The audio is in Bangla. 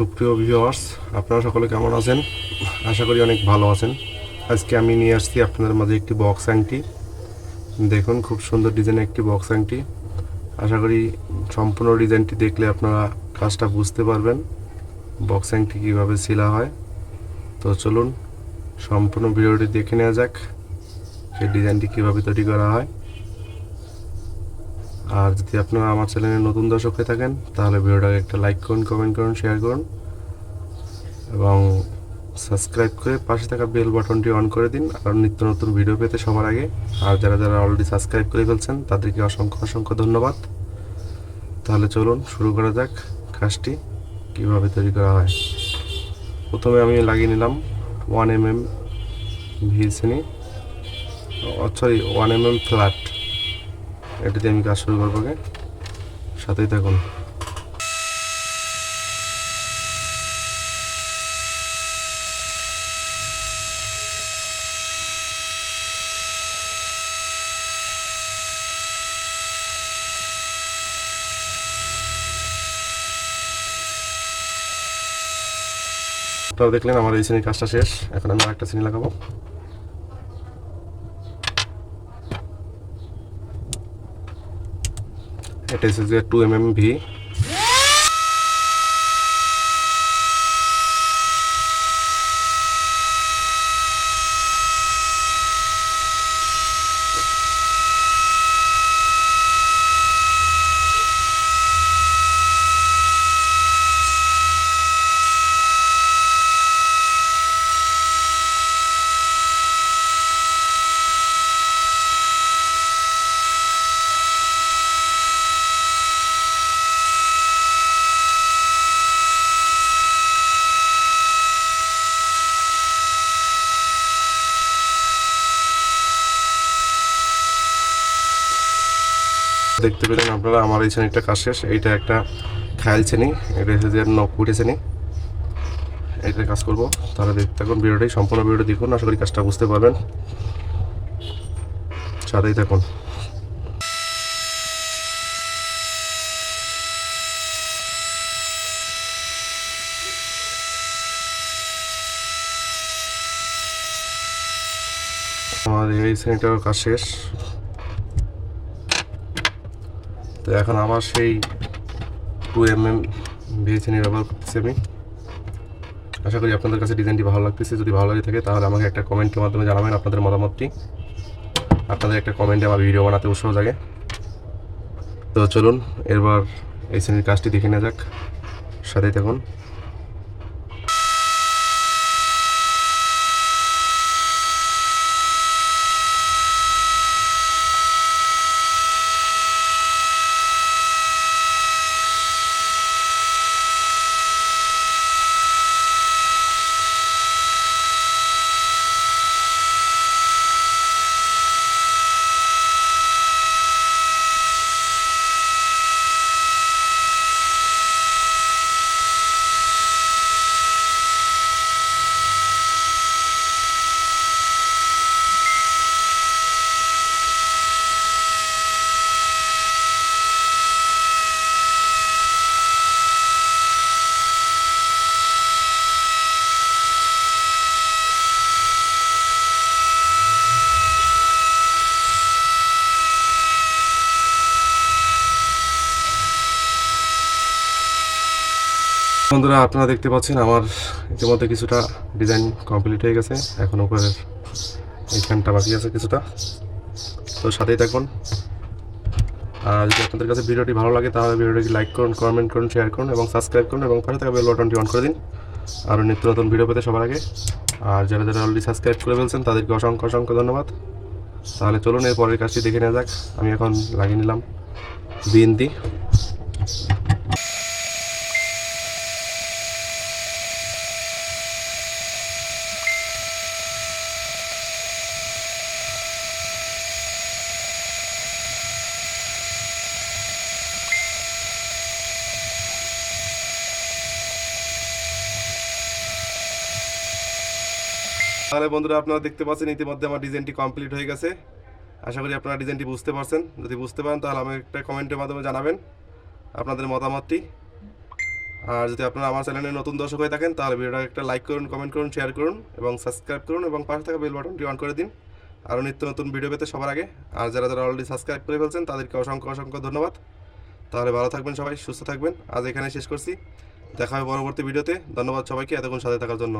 সুপ্রিয় ভিউয়ার্স আপনারা সকলে কেমন আছেন? আশা করি অনেক ভালো আছেন। আজকে আমি নিয়ে আসছি আপনাদের মাঝে একটি বক্স আংটি। দেখুন, খুব সুন্দর ডিজাইনের একটি বক্স আংটি। আশা করি সম্পূর্ণ ডিজাইনটি দেখলে আপনারা কাজটা বুঝতে পারবেন বক্স আংটি কীভাবে সিলা হয়। তো চলুন, সম্পূর্ণ ভিডিওটি দেখে নেওয়া যাক, সেই ডিজাইনটি কীভাবে তৈরি করা হয়। আর যদি আপনারা আমার চ্যানেলে নতুন দর্শক হয়ে থাকেন, তাহলে ভিডিওটাকে একটা লাইক করুন কমেন্ট করুন শেয়ার করুন। এবং সাবস্ক্রাইব করে পাশে থাকা বেল বাটনটি অন করে দিন। আর নিত্য নতুন ভিডিও পেতে সবার আগে। আর যারা যারা অলরেডি সাবস্ক্রাইব করে ফেলছেন, তাদেরকে অসংখ্য অসংখ্য ধন্যবাদ। তাহলে চলুন, শুরু করা যাক কাজটি, কীভাবে তৈরি করা হয়। প্রথমে আমি লাগিয়ে নিলাম one M M ভিএসএনি sorry one M M flat এটাতে আমি কাজ শুরু করব সাথেই থাকুন। দেখলেন আমার এই শ্রেণির কাজটা শেষ। এখন আমি আরেকটা শ্রেণি লাগাবো। এটা যে টু এম এম ভি দেখতে পেলেন আপনারা, আমার এই শ্রেণীটা কাজ শেষ এইটা একটা খায়াল শ্রেণি এটা হচ্ছে যে নকুটে শ্রেণি এইটা কাজ করব, তাহলে দেখতে থাকুন ভিডিওটি, সম্পূর্ণ ভিডিও দেখুন, আশা করি কাজটা বুঝতে পারবেন। সাথেই থাকুন। আমার এই শ্রেণীটার কাজ শেষ। তো এখন আবার সেই টু এম এম ভিএসএনি ব্যবহার করতেছি আমি। আশা করি আপনাদের কাছে ডিজাইনটি ভালো লাগতেছে। যদি ভালো লাগে থাকে, তাহলে আমাকে একটা কমেন্টের মাধ্যমে জানাবেন আপনাদের মতামতটি। আপনাদের একটা কমেন্টে আমার ভিডিও বানাতে উৎসাহ জাগে। তো চলুন এবার এই শ্রেণির কাজটি দেখে নেওয়া যাক। সাথে থাকুন। বন্ধুরা, আপনারা দেখতে পাচ্ছেন আমার ইতিমধ্যে কিছুটা ডিজাইন কমপ্লিট হয়ে গেছে। এখন উপরের এইখানটা বাকি আছে কিছুটা। তো সাথেই থাকুন। আর যদি আপনাদের কাছে ভিডিওটি ভালো লাগে, তাহলে ভিডিওটি লাইক করুন কমেন্ট করুন শেয়ার করুন, এবং সাবস্ক্রাইব করুন, এবং পাশে থাকা বেল বাটনটি অন করে দিন। আরও নিত্য নতুন ভিডিও পেতে সবার আগে। আর যারা যারা অলরেডি সাবস্ক্রাইব করে ফেলছেন, তাদেরকে অসংখ্য অসংখ্য ধন্যবাদ। তাহলে চলুন এর পরের কাজটি দেখে নেওয়া যাক। আমি এখন লাগিয়ে নিলাম বিন্দি তাহলে বন্ধুরা আপনারা দেখতে পাচ্ছেন, ইতিমধ্যে আমার ডিজাইনটি কমপ্লিট হয়ে গেছে। আশা করি আপনারা ডিজাইনটি বুঝতে পারছেন। যদি বুঝতে পারেন, তাহলে আমাকে একটা কমেন্টের মাধ্যমে জানাবেন আপনাদের মতামতটি। আর যদি আপনারা আমার চ্যানেলে নতুন দর্শক হয়ে থাকেন, তাহলে ভিডিওটা একটা লাইক করুন, কমেন্ট করুন, শেয়ার করুন এবং সাবস্ক্রাইব করুন এবং পাশে থাকা বেল বাটনটি অন করে দিন। আরও নিত্য নতুন ভিডিও পেতে সবার আগে। আর যারা যারা অলরেডি সাবস্ক্রাইব করে ফেলছেন, তাদেরকে অসংখ্য অসংখ্য ধন্যবাদ। তাহলে ভালো থাকবেন সবাই, সুস্থ থাকবেন। আজ এখানে শেষ করছি। দেখা হবে পরবর্তী ভিডিওতে। ধন্যবাদ সবাইকে, এতক্ষণ সাথে থাকার জন্য।